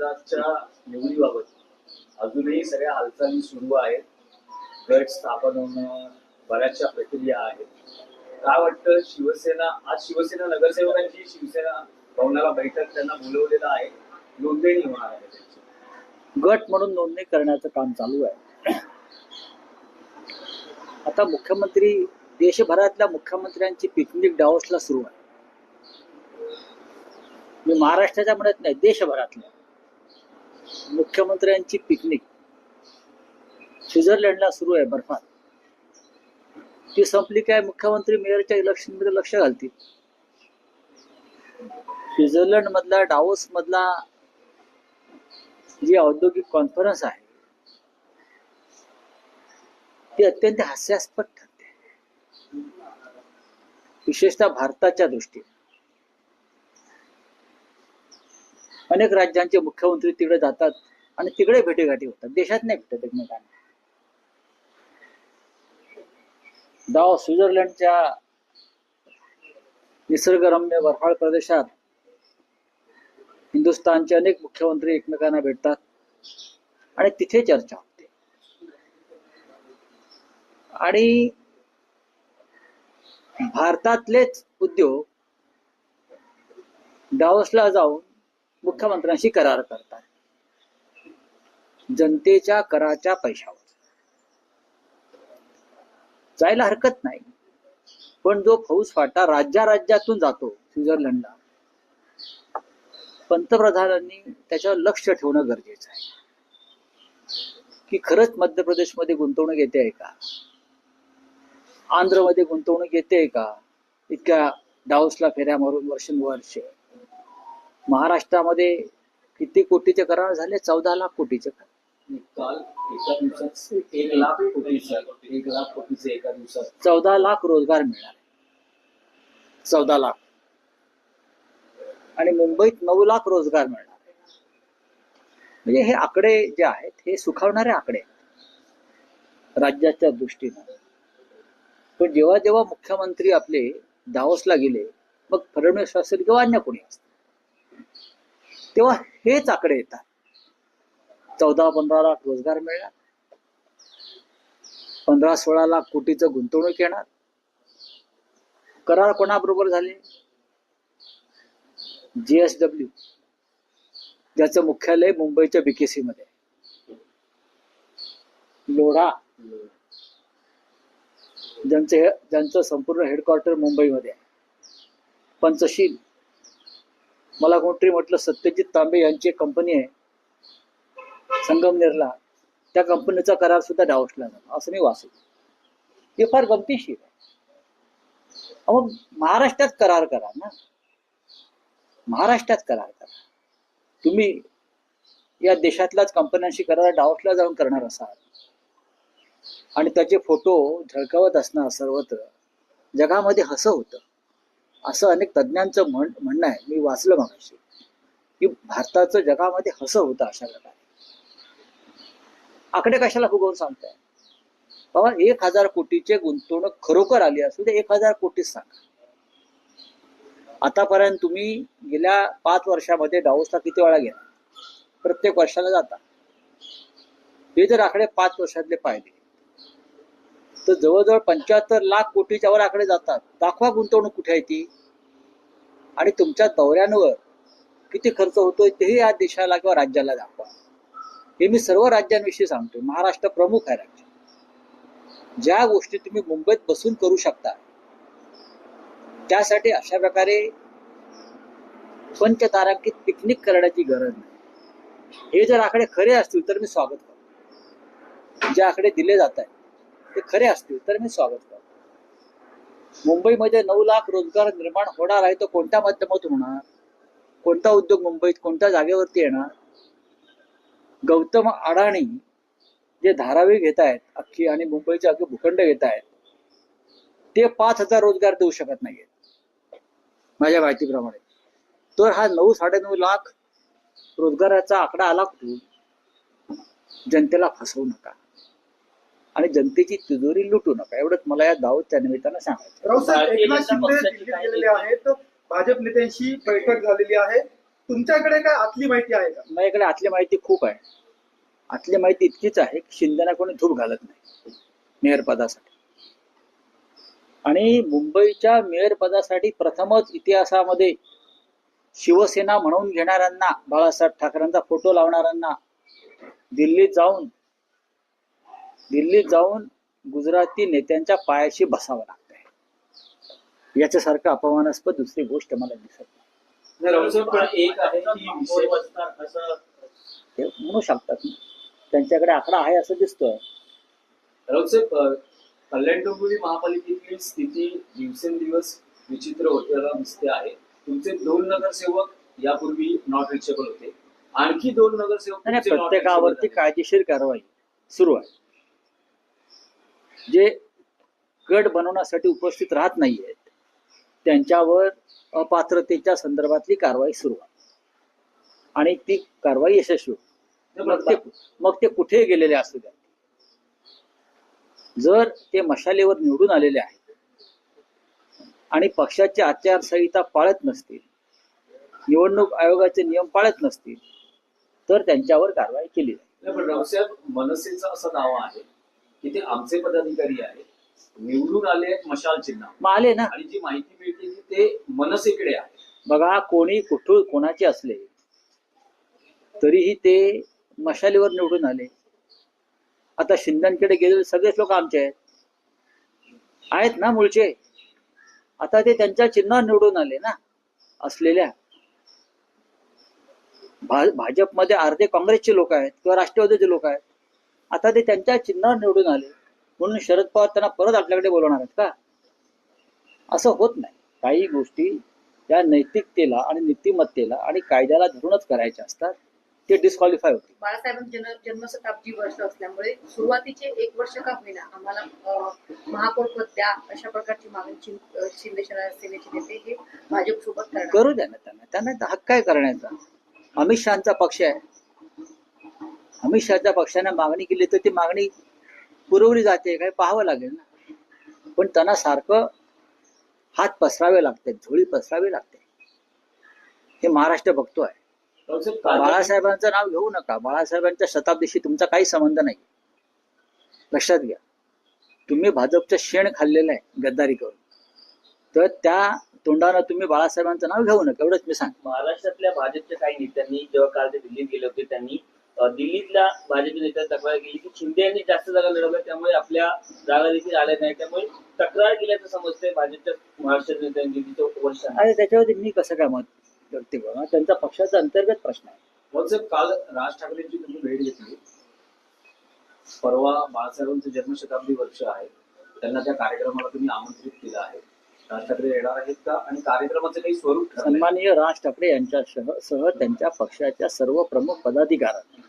पंतप्रधानाच्या निवडीबाबत. अजूनही सगळ्या हालचाली सुरू आहेत. गट स्थापन होणं बऱ्याचशा प्रक्रिया आहेत. काय वाटतं शिवसेना आज शिवसेना नगरसेवकांची शिवसेना भवनाला बैठक त्यांना बोलवलेलं आहे. नोंदणी होणार आहे त्यांची. गट म्हणून नोंदणी करण्याचं काम चालू आहे. आता मुख्यमंत्री देशभरातल्या मुख्यमंत्र्यांची पिकनिक डावसला सुरू आहे. मी महाराष्ट्राच्या म्हणत नाही देशभरातल्या. मुख्यमंत्र्यांची पिकनिक स्वित्झर्लंडला सुरू आहे बर्फात. ती संपली काय मुख्यमंत्री मेयरच्या इलेक्शनमध्ये लक्ष घालतील? स्वित्झर्लंड मधला डावोस मधला जी औद्योगिक कॉन्फरन्स आहे ती अत्यंत हास्यास्पद ठरते. विशेषतः भारताच्या दृष्टीने. अनेक राज्यांचे मुख्यमंत्री तिकडे जातात. आणि तिकडे भेटीगाठी होतात. देशात नाही भेटत एकमेकांना. डाव स्वित्झर्लंडच्या निसर्गरम्य बर्फाळ प्रदेशात हिंदुस्थानचे अनेक मुख्यमंत्री एकमेकांना भेटतात. आणि तिथे चर्चा होते. आणि भारतातलेच उद्योग डावसला जाऊन मुख्यमंत्र्यांशी करार करतात. जनतेच्या कराच्या पैशावर. जायला हरकत नाही. पण जो फौज फाटा राज्या राज्यातून जातो स्वित्झर्लंडला पंतप्रधानांनी त्याच्यावर लक्ष ठेवणं गरजेचं आहे. की खरंच मध्य प्रदेशमध्ये गुंतवणूक येते आहे का? आंध्रमध्ये गुंतवणूक येते का? इतक्या डाऊसला फेऱ्या मारून वर्षानुवर्ष. महाराष्ट्रामध्ये किती कोटीचे करार झाले? चौदा लाख कोटीचे करार. एका दिवसात एक लाख एक लाख कोटीचे एका दिवसात चौदा लाख रोजगार मिळणार चौदा लाख. आणि मुंबईत नऊ लाख रोजगार मिळणार म्हणजे हे आकडे जे आहेत हे सुखावणारे आकडे आहेत. राज्याच्या दृष्टीनं. पण जेव्हा जेव्हा मुख्यमंत्री आपले दावसला गेले मग फडणवीस असेल किंवा अन्य कोणी असतील तेव्हा हेच आकडे येतात. चौदा पंधरा लाख रोजगार मिळणार. पंधरा सोळा लाख कोटीचं गुंतवणूक येणार. करार कोणाबरोबर झाले? जीएसडब्ल्यू ज्याचं मुख्यालय मुंबईच्या बीकेसी मध्ये. लोढा. ज्यांचे ज्यांचं संपूर्ण हेडक्वार्टर मुंबईमध्ये आहे. पंचशील. मला कोणतरी म्हटलं सत्यजित तांबे यांची एक कंपनी आहे. संगमनेरला त्या कंपनीचा करार सुद्धा डावसला जातो. असं मी वाचतो. हे फार गमतीशीर आहे. अहो, मग महाराष्ट्रात करार करा ना. महाराष्ट्रात करार करा. तुम्ही या देशातल्याच कंपन्यांशी करार डावसला जाऊन करणार असाल. आणि त्याचे फोटो झळकावत असणार सर्वत्र. जगामध्ये हसं होतं. असं अनेक तज्ज्ञांचं म्हण म्हणणं आहे. मी वाचलं मागाशी. की भारताचं जगामध्ये हसं होतं अशा प्रकारे. आकडे कशाला फुगवून सांगताय? बाबा एक हजार कोटीचे गुंतवणूक खरोखर आली असेल तर एक हजार कोटीच सांगा. आतापर्यंत तुम्ही गेल्या पाच वर्षामध्ये डाऊसला किती वेळा गेला? प्रत्येक वर्षाला जाता. हे जर आकडे पाच वर्षातले पाहिले तर जवळजवळ पंच्याहत्तर लाख कोटीच्या वर आकडे जातात. दाखवा गुंतवणूक कुठे आहे ती? आणि तुमच्या दौऱ्यांवर किती खर्च होतोय तेही या देशाला किंवा राज्याला दाखवा. हे मी सर्व राज्यांविषयी सांगतो महाराष्ट्र प्रमुख आहे राज्य. ज्या गोष्टी तुम्ही मुंबईत बसून करू शकता त्यासाठी अशा प्रकारे पंचतारांकित पिकनिक करण्याची गरज नाही. हे जर आकडे खरे असतील तर मी स्वागत करतो. जे आकडे दिले जात आहेत ते खरे असतील तर मी स्वागत करतो. मुंबईमध्ये नऊ लाख रोजगार निर्माण होणार आहे तो कोणत्या माध्यमातून होणार? कोणता उद्योग मुंबईत कोणत्या जागेवरती येणार? गौतम अडाणी जे धारावी घेत आहेत अख्खी आणि मुंबईचे अख्खे भूखंड घेत आहेत ते पाच हजार रोजगार देऊ शकत नाहीयेत. माझ्या माहितीप्रमाणे. तर हा नऊ साडेनऊ लाख रोजगाराचा आकडा आला कुठून? जनतेला फसवू नका. आणि जनतेची तिजोरी लुटू नका. एवढंच मला या दावतच्या निमित्तानं सांगायचं भाजप नेत्यांशी बैठक झालेली आहे. तुमच्याकडे काय आतली माहिती आहे का? माझ्याकडे आतली माहिती खूप आहे. आतली माहिती इतकीच आहे की शिंदेना कोणी धूप घालत नाही मेयर पदासाठी. आणि मुंबईच्या मेयर पदासाठी प्रथमच इतिहासामध्ये शिवसेना म्हणून घेणाऱ्यांना बाळासाहेब ठाकरेंचा फोटो लावणाऱ्यांना दिल्लीत जाऊन दिल्लीत जाऊन गुजराती नेत्यांच्या पायाशी बसावं लागतंय. याच्यासारखं अपमानास्पद दुसरी गोष्ट मला दिसत नाही. एक आहे ते म्हणू शकतात. त्यांच्याकडे आकडा आहे असं दिसतोय. कल्याण डोंबिवली महापालिकेतील स्थिती दिवसेंदिवस विचित्र होताना दिसते आहे. तुमचे दोन नगरसेवक यापूर्वी नॉट रिचेबल होते. आणखी दोन नगरसेवक प्रत्येकावरती कायदेशीर कारवाई सुरू आहे. जे गट बनवण्यासाठी उपस्थित राहत नाहीयेत त्यांच्यावर अपात्रतेच्या संदर्भातली कारवाई सुरू आहे. आणि ती कारवाई यशस्वी. मग ते मग ते कुठे गेलेले असू द्या. जर ते मशालीवर निवडून आलेले आहेत आणि पक्षाची आचारसंहिता पाळत नसतील निवडणूक आयोगाचे नियम पाळत नसतील तर त्यांच्यावर कारवाई केली जाईल. मनसेचं असं नाव आहे की ते आमचे पदाधिकारी आहेत. निवडून आले आहेत मशाल चिन्ह. मग आले ना. आणि जी माहिती मिळते की ते मनसेकडे आहे. बघा कोणी कुठून कोणाचे असले तरीही ते मशालीवर निवडून आले. आता शिंद्यांकडे गेलेले सगळेच लोक आमचे आहेत. आहेत ना मूळचे आता ते त्यांच्या चिन्हावर निवडून आले ना असलेल्या. भा- भाजपमध्ये अर्धे काँग्रेसचे लोक आहेत किंवा राष्ट्रवादीचे लोक आहेत. आता ते त्यांच्या चिन्हावर निवडून आले. म्हणून शरद पवार त्यांना परत आपल्याकडे बोलवणार आहेत का? असं होत नाही. काही गोष्टी त्या नैतिकतेला आणि नीतिमत्तेला आणि कायद्याला धरूनच करायच्या असतात ते डिस्क्वालिफाय होते बाळासाहेबांची जन्म जन्मशताब्दी वर्ष असल्यामुळे सुरुवातीचे एक वर्ष का होईना आम्हाला महापौर पद द्या अशा प्रकारची मागणी शिंदे सेनेचे नेते हे भाजप सोबत करू द्या ना त्यांना. त्यांना हक्क आहे करण्याचा. अमित शहाचा पक्ष आहे. अमित शहाच्या पक्षाने मागणी केली तर ती मागणी पुरवली जाते काय पाहावं लागेल ना. पण त्यांना सारखं हात पसरावे लागते झोळी पसरावी लागते. हे महाराष्ट्र बघतोय. बाळासाहेबांचं नाव घेऊ नका. बाळासाहेबांच्या शताब्दीशी तुमचा काही संबंध नाही. लक्षात घ्या. तुम्ही भाजपचं शेण खाल्लेलं आहे गद्दारी करून. तर त्या तोंडानं तुम्ही बाळासाहेबांचं नाव घेऊ नका. एवढंच मी सांग महाराष्ट्रातल्या भाजपच्या काही नेत्यांनी जेव्हा काल ते दिल्लीत गेले होते त्यांनी दिल्लीतल्या भाजपच्या नेत्यांनी तक्रार केली की शिंदे यांनी जास्त जागा लढवल्या त्यामुळे आपल्या जागा देखील आल्या नाही त्यामुळे तक्रार केल्याचं समजतंय भाजपच्या महाराष्ट्र नेत्यांनी दिल्लीचं वर्ष आहे. आणि त्याच्यावरती मी कसं काय मत व्यक्त करू? त्यांचा पक्षाचा अंतर्गत प्रश्न आहे. रावसाहेब, काल राज ठाकरेंची तुम्ही भेट घेतली. परवा बाळासाहेबांचं जन्मशताब्दी वर्ष आहे. त्यांना त्या कार्यक्रमाला तुम्ही आमंत्रित केलं आहे. राज ठाकरे येणार आहेत का? आणि कार्यक्रमाचं काही स्वरूप? सन्माननीय राज ठाकरे यांच्यासह सह त्यांच्या पक्षाच्या सर्व प्रमुख पदाधिकाऱ्यांना.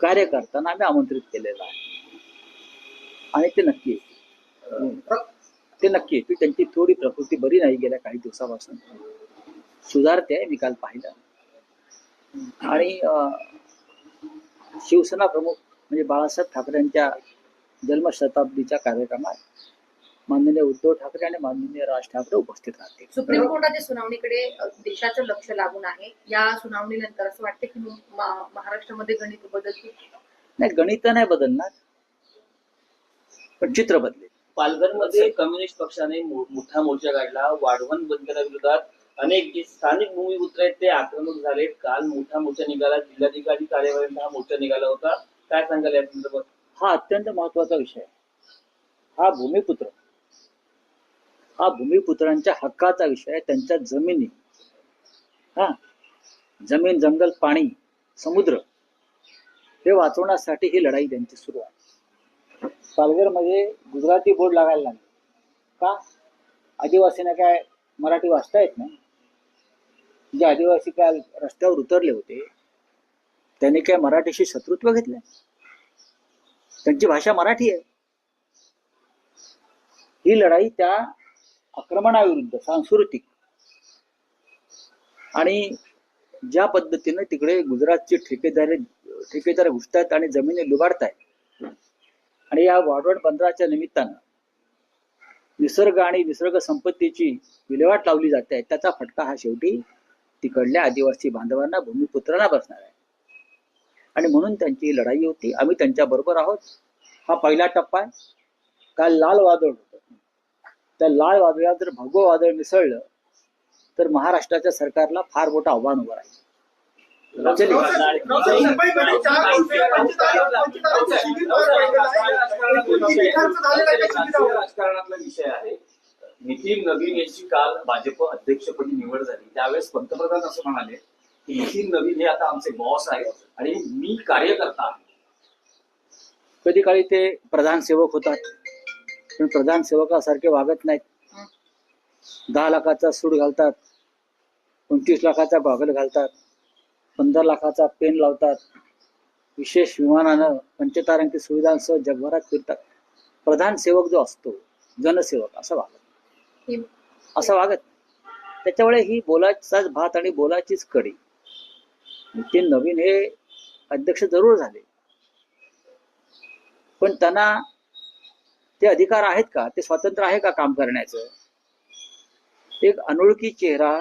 कार्यकर्त्यांना आम्ही आमंत्रित केलेलं आहे. आणि ते नक्की. ते नक्की येतील त्यांची थोडी प्रकृती बरी नाही गेल्या काही दिवसापासून. सुधारते आहे मी काल पाहिलं. आणि शिवसेना प्रमुख म्हणजे बाळासाहेब ठाकरेंच्या जन्मशताब्दीच्या कार्यक्रमात माननीय उद्धव ठाकरे आणि माननीय राज ठाकरे उपस्थित राहतील. सुप्रीम कोर्टाच्या सुनावणीकडे देशाचं लक्ष लागून आहे. या सुनावणीनंतर असं वाटतं की मा- महाराष्ट्रामध्ये गणित बदलतील? नाही गणित नाही बदलणार. पण चित्र बदलेल. पालघरमध्ये कम्युनिस्ट पक्षाने मो- मोठा मोर्चा काढला. वाढवण बंदराविरोधात अनेक जे स्थानिक भूमिपुत्र आहेत ते आक्रमक झाले काल मोठा मोर्चा निघाला. जिल्हाधिकारी कार्यालयात हा मोर्चा निघाला होता. काय सांगाल या संदर्भात हा अत्यंत महत्त्वाचा विषय आहे. हा भूमिपुत्र. हा भूमिपुत्रांच्या हक्काचा विषय आहे त्यांच्या जमिनी. हा. जमीन जंगल पाणी समुद्र हे वाचवण्यासाठी ही लढाई त्यांची सुरू आहे. पालघरमध्ये गुजराती बोर्ड लागायला लागले. का? आदिवासींना काय मराठी वाचता येत नाही? जे आदिवासी काल रस्त्यावर उतरले होते त्यांनी काय मराठीशी शत्रुत्व घेतलंय त्यांची भाषा मराठी आहे. ही लढाई त्या आक्रमणाविरुद्ध सांस्कृतिक. आणि ज्या पद्धतीने तिकडे गुजरातचे ठेकेदारी ठेकेदार घुसतात आणि जमिनी लुबाडतायत. आणि या वाढवण बंदराच्या निमित्तानं निसर्ग आणि निसर्ग संपत्तीची विल्हेवाट लावली जाते. त्याचा फटका हा शेवटी तिकडल्या आदिवासी बांधवांना भूमिपुत्राला बसणार आहे. आणि म्हणून त्यांची लढाई होती. आम्ही त्यांच्या बरोबर आहोत. हा पहिला टप्पा आहे. काल लाल वादळ त्या लाल वादळात जर भगवं वादळ मिसळलं तर महाराष्ट्राच्या सरकारला फार मोठं आव्हान उभं राहील? राजकारणातला विषय आहे नितीन नवीन यांची काल भाजप अध्यक्षपदी निवड झाली त्यावेळेस पंतप्रधान असं म्हणाले की नितीन नवीन हे आता आमचे बॉस आहेत आणि मी कार्यकर्ता आहे कधी काळी ते प्रधान सेवक होतात पण प्रधान सेवकासारखे वागत नाहीत. दहा लाखाचा सूट घालतात पंचवीस लाखाचा गॉगल घालतात पंधरा लाखाचा पेन लावतात. विशेष विमानानं पंचतारांकी सुविधांसह जगभरात फिरतात. प्रधान सेवक जो असतो जनसेवक असं वागत असं वागत. त्याच्यामुळे ही बोलाचाच भात आणि बोलाचीच कडी. नितीन नवीन हे अध्यक्ष जरूर झाले. पण त्यांना ते अधिकार आहेत का? ते स्वातंत्र्य आहे का काम करण्याचं? एक अनोळखी चेहरा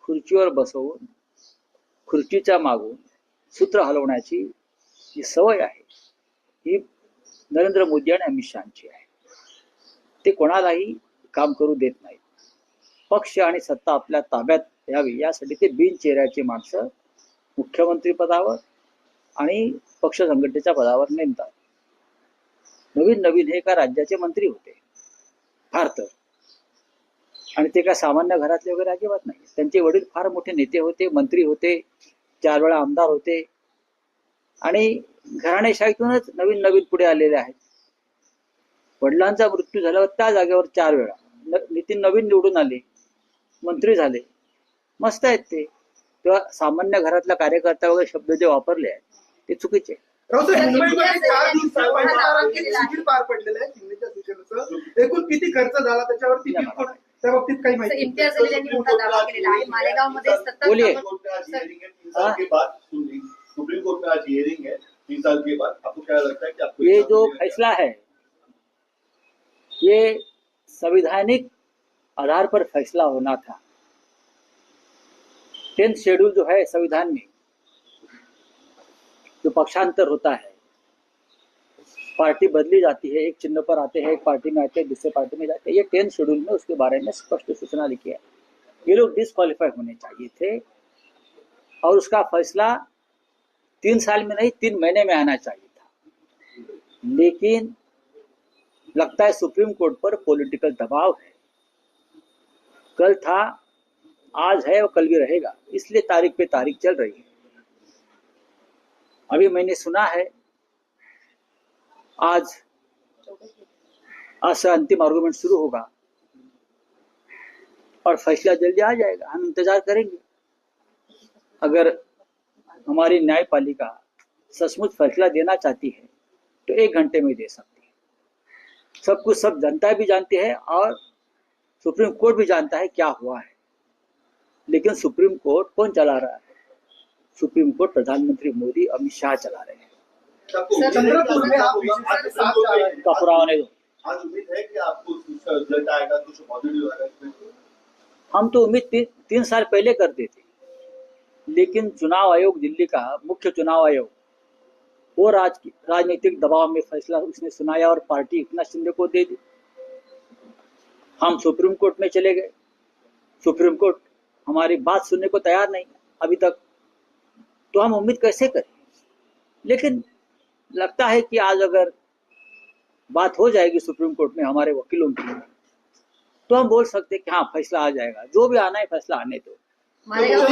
खुर्चीवर बसवून खुर्चीच्या मागून सूत्र हलवण्याची जी सवय आहे ही नरेंद्र मोदी आणि अमित शहाची आहे. ते कोणालाही काम करू देत नाहीत. पक्ष आणि सत्ता आपल्या ताब्यात यावी यासाठी ते बिनचेहऱ्याची माणसं मुख्यमंत्री पदावर आणि पक्ष संघटनेच्या पदावर नेमतात. नवीन नवीन हे एका राज्याचे मंत्री होते. फार तर. आणि ते काय सामान्य घरातले वगैरे अजिबात नाही. त्यांचे वडील फार मोठे नेते होते मंत्री होते चार वेळा आमदार होते. आणि घराणेशाहीतूनच नवीन नवीन पुढे आलेले आहेत. वडिलांचा मृत्यू झाल्यावर त्या जागेवर चार वेळा. नितीन नवीन निवडून आले. मंत्री झाले. मस्त आहेत ते. तेव्हा सामान्य घरातल्या कार्यकर्ता वगैरे शब्द जे वापरले आहेत ते चुकीचे शिबिर पार पडलेलं आहे शिंदेच्या सूचनेचं एकूण किती खर्च झाला त्याच्यावरती त्या बाबतीत काही माहिती इम्तियाज अली यांनी मोठा दावा केलेला आहे. मालेगावमध्ये सतत बोलिए. आपण- कोर्ट में आज सर, हियरिंग है तीन साल के बाद सुप्रीम कोर्ट में आज हियरिंग है तीन साल के बाद. आपको क्या लगता है कि आपको ये जो? फैसला है ये संवैधानिक आधार पर फैसला होना था। टेंथ शेड्यूल जो है संविधान में जो पक्षांतर होता है। पार्टी बदली जाती है, एक चिन्ह पर आते हैं, एक पार्टी में आते हैं, दूसरे पार्टी में जाते हैं। ये टेंथ शेड्यूल में उसके बारे में स्पष्ट सूचना लिखी है। ये लोग डिस्कालीफाई होने चाहिए थे और उसका फैसला तीन साल में नहीं, तीन महीने में आना चाहिए था। लेकिन लगता है सुप्रीम कोर्ट पर पॉलिटिकल दबाव है। कल था, आज है और कल भी रहेगा। इसलिए तारीख पे तारीख चल रही है। अभी मैंने सुना है, आज आज से अंतिम आर्गुमेंट शुरू होगा। और फैसला जल्दी आ जाएगा, हम इंतज़ार करेंगे। अगर हमारी न्यायपालिका सचमुच फैसला देना चाहती है तो एक घंटे में दे सकती है। सब कुछ, सब जनता भी जानती है और सुप्रीम कोर्ट भी जानता है क्या हुआ है। लेकिन सुप्रीम कोर्ट कौन चला रहा है? सुप्रीम कोर्ट प्रधानमंत्री मोदी अमित शाह चला रहे हैं। है। कि हैं। नहीं दो। हम तो उम्मीद ती, तीन साल पहले करते थे। लेकिन चुनाव आयोग दिल्ली का मुख्य चुनाव आयोग वो राज राजनीतिक दबाव में फैसला उसने सुनाया और पार्टी इतना शिंदे को दे दी। हम सुप्रीम कोर्ट में चले गए। सुप्रीम कोर्ट हमारी बात सुनने को तैयार नहीं अभी तक तो हम उम्मीद कैसे करें लेकिन लगता है कि आज अगर बात हो जाएगी सुप्रीम कोर्ट में हमारे वकीलों की तो हम बोल सकते हैं कि हाँ फैसला आ जाएगा जो भी आना है फैसला आने दो मालेगाव